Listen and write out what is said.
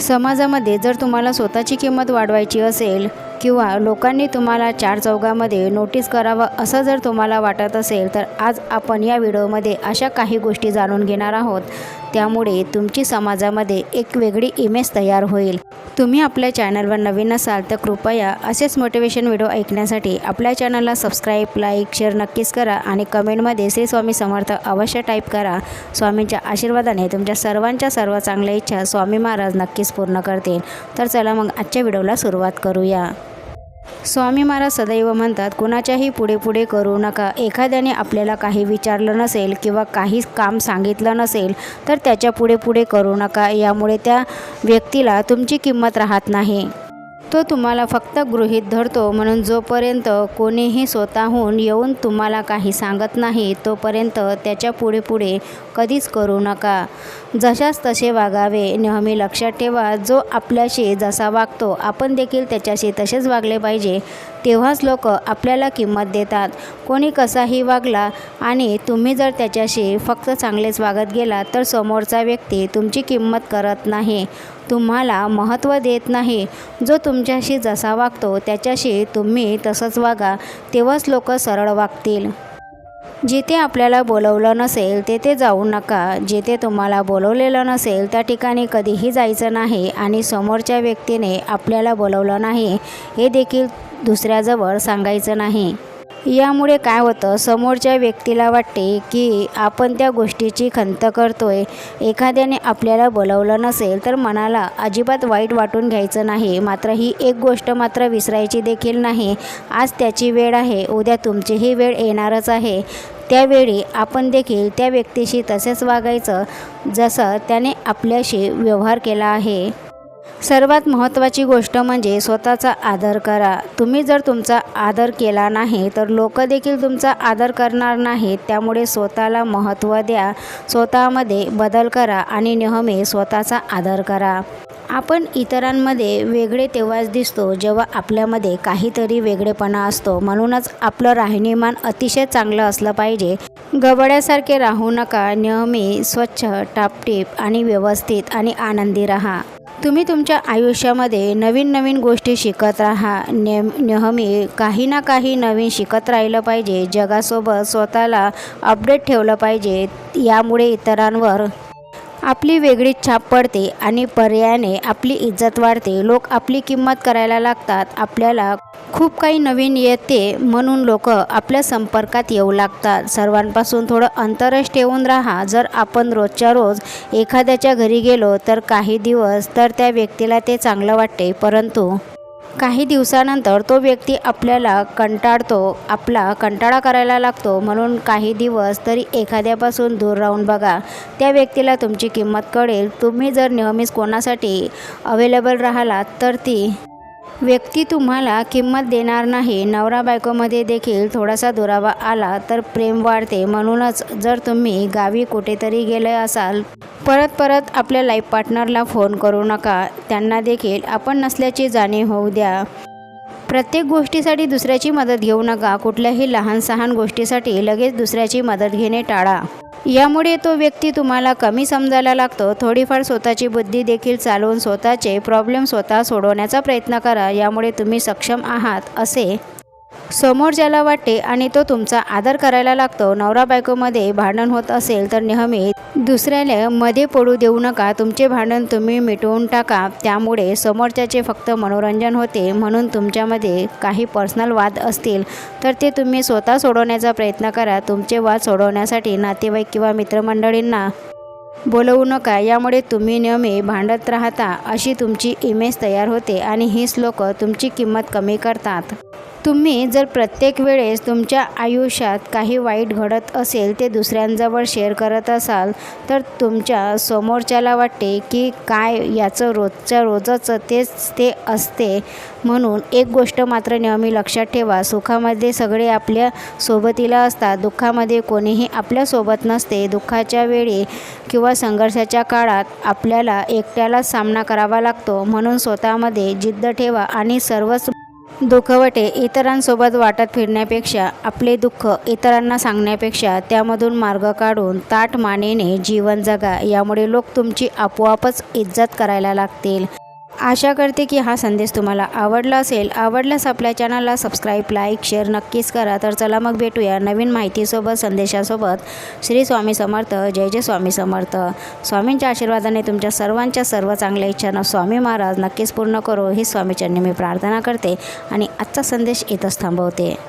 समाजामध्ये जर तुम्हाला स्वतःची किंमत वाढवायची असेल किंवा लोकांनी तुम्हाला चार चौघामध्ये नोटीस करावं असं जर तुम्हाला वाटत असेल तर आज आपण या व्हिडिओमध्ये अशा काही गोष्टी जाणून घेणार आहोत. त्यामुळे तुमची समाजामध्ये एक वेगळी इमेज तयार होईल. तुम्ही आपल्या चॅनलवर नवीन असाल तर कृपया असेच मोटिवेशन व्हिडिओ ऐकण्यासाठी आपल्या चॅनलला सबस्क्राईब लाईक शेअर नक्कीच करा आणि कमेंटमध्ये श्री स्वामी समर्थ अवश्य टाईप करा. स्वामींच्या आशीर्वादाने तुमच्या सर्वांच्या सर्व चांगल्या इच्छा स्वामी महाराज नक्कीच पूर्ण करतील. तर चला मग आजच्या व्हिडिओला सुरुवात करूया. स्वामी महाराज सदैव म्हणतात कुणाच्याही पुढे पुढे करू नका. एखाद्याने आपल्याला काही विचारलं नसेल किंवा काही काम सांगितलं नसेल तर त्याच्या पुढे पुढे करू नका. यामुळे त्या व्यक्तीला तुमची किंमत राहत नाही. तो तुम्हाला फक्त गृहीत धरतो. म्हणून जोपर्यंत कोणीही स्वतःहून येऊन तुम्हाला काही सांगत नाही तोपर्यंत त्याच्या पुढे पुढे कधीच करू नका. जशास तसे वागावे. नेहमी लक्षात ठेवा जो आपल्याशी जसा वागतो आपण देखील त्याच्याशी तसेच वागले पाहिजे. तेव्हाच लोक आपल्याला किंमत देतात. कोणी कसाही वागला आणि तुम्ही जर त्याच्याशी फक्त चांगलेच वागत गेला तर समोरचा व्यक्ती तुमची किंमत करत नाही. तुम्हाला महत्त्व देत नाही. जो तुम तुमच्याशी जसा वागतो त्याच्याशी तुम्ही तसंच वागा तेव्हाच लोक सरळ वागतील. जिथे आपल्याला बोलवलं नसेल तेथे जाऊ नका. जिथे तुम्हाला बोलवलेलं नसेल त्या ठिकाणी कधीही जायचं नाही आणि समोरच्या व्यक्तीने आपल्याला बोलवलं नाही हे देखील दुसऱ्याजवळ सांगायचं नाही. यामुळे काय होतं? समोरच्या व्यक्तीला वाटते की आपण त्या गोष्टीची खंत करतोय. एखाद्याने आपल्याला बोलवलं नसेल तर मनाला अजिबात वाईट वाटून घ्यायचं नाही. मात्र ही एक गोष्ट मात्र विसरायची देखील नाही. आज त्याची वेळ आहे. उद्या तुमचीही वेळ येणारच आहे. त्यावेळी आपण देखील त्या व्यक्तीशी तसेच वागायचं जसं त्याने आपल्याशी व्यवहार केला आहे. सर्वात महत्त्वाची गोष्ट म्हणजे स्वतःचा आदर करा. तुम्ही जर तुमचा आदर केला नाही तर लोक देखील तुमचा आदर करणार नाहीत. त्यामुळे स्वतःला महत्त्व द्या. स्वतःमध्ये बदल करा आणि नेहमी स्वतःचा आदर करा. आपण इतरांमध्ये वेगळे तेव्हाच दिसतो जेव्हा आपल्यामध्ये काहीतरी वेगळेपणा असतो. म्हणूनच आपलं राहणीमान अतिशय चांगलं असलं पाहिजे. गबड्यासारखे राहू नका. नेहमी स्वच्छ टापटीप आणि व्यवस्थित आणि आनंदी राहा. तुम्ही तुमच्या आयुष्यामध्ये नवीन नवीन गोष्टी शिकत राहा. ने नेहमी काही ना काही नवीन शिकत राहिलं पाहिजे. जगासोबत स्वतःला अपडेट ठेवलं पाहिजे. यामुळे इतरांवर आपली वेगळी छाप पडते आणि पर्यायाने आपली इज्जत वाढते. लोक आपली किंमत करायला लागतात. आपल्याला खूप काही नवीन येते म्हणून लोक आपल्या संपर्कात येऊ लागतात. सर्वांपासून थोडं अंतरच ठेवून राहा. जर आपण रोजच्या रोज एखाद्याच्या घरी गेलो तर काही दिवस तर त्या व्यक्तीला ते चांगलं वाटते. परंतु काही दिवसानंतर तो व्यक्ती आपल्याला कंटाळतो आपला कंटाळा करायला लागतो. म्हणून काही दिवस तरी एखाद्यापासून दूर राहून बघा. त्या व्यक्तीला तुमची किंमत कळेल. तुम्ही जर नेहमीच कोणासाठी अवेलेबल राहिलात तर ती व्यक्ती तुम्हाला किंमत देणार नाही. नवरा बायकोमध्ये देखील थोडासा दुरावा आला तर प्रेम वाढते. म्हणूनच जर तुम्ही गावी कुठेतरी गेले असाल परत परत आपल्या लाईफ पार्टनरला फोन करू नका. त्यांना देखील आपण नसल्याची जाणीव होऊ द्या. प्रत्येक गोष्टीसाठी दुसऱ्याची मदत घेऊ नका. कुठल्याही लहान सहान गोष्टीसाठी लगेच दुसऱ्याची मदत घेणे टाळा. यामुळे तो व्यक्ती तुम्हाला कमी समजायला लागतो. थोडीफार स्वतःची बुद्धी देखील चालवून स्वतःचे प्रॉब्लेम स्वतः सोडवण्याचा प्रयत्न करा. यामुळे तुम्ही सक्षम आहात असे समोर ज्याला वाटते आणि तो तुमचा आदर करायला लागतो नवरा बायकोमध्ये भांडण होत असेल तर नेहमी दुसऱ्याला मध्ये पडू देऊ नका तुमचे भांडण तुम्ही मिटवून टाका. त्यामुळे समोरच्याचे फक्त मनोरंजन होते म्हणून तुमच्यामध्ये काही पर्सनल वाद असतील तर ते तुम्ही स्वतः सोडवण्याचा प्रयत्न करा. तुमचे वाद सोडवण्यासाठी नातेवाईक किंवा मित्रमंडळींना बोलवू नका. यामुळे तुम्ही नेहमी भांडत राहता अशी तुमची इमेज तयार होते आणि हीच लोक तुमची किंमत कमी करतात. तुम्ही जर प्रत्येक वेळेस तुमच्या आयुष्यात काही वाईट घडत असेल ते दुसऱ्यांजवळ शेअर करत असाल तर तुमच्या समोरच्याला वाटते की काय याचं रोजच्या रोजच तेच ते असते. म्हणून एक गोष्ट मात्र नेहमी लक्षात ठेवा सुखामध्ये सगळे आपल्या सोबतीला असतात. दुःखामध्ये कोणीही आपल्यासोबत नसते. दुःखाच्या वेळी किंवा संघर्षाच्या काळात आपल्याला एकट्याला सामना करावा लागतो. म्हणून स्वतःमध्ये जिद्द ठेवा आणि सर्वच दुःखवटे इतरांसोबत वाटत फिरण्यापेक्षा आपले दुःख इतरांना सांगण्यापेक्षा त्यामधून मार्ग काढून ताट मानेने जीवन जगा. यामुळे लोक तुमची आपोआपच इज्जत करायला लागतील. आशा करते की हा संदेश तुम्हाला आवडला असेल. आवडल्यास आपल्या चॅनलला सबस्क्राईब लाईक शेअर नक्कीच करा. तर चला मग भेटूया नवीन माहितीसोबत संदेशासोबत. श्री स्वामी समर्थ. जय जय स्वामी समर्थ. स्वामींच्या आशीर्वादाने तुमच्या सर्वांच्या सर्व चांगल्या इच्छांना स्वामी महाराज नक्कीच पूर्ण करो. ही स्वामीचरणी मी प्रार्थना करते आणि आजचा संदेश इथंच थांबवते.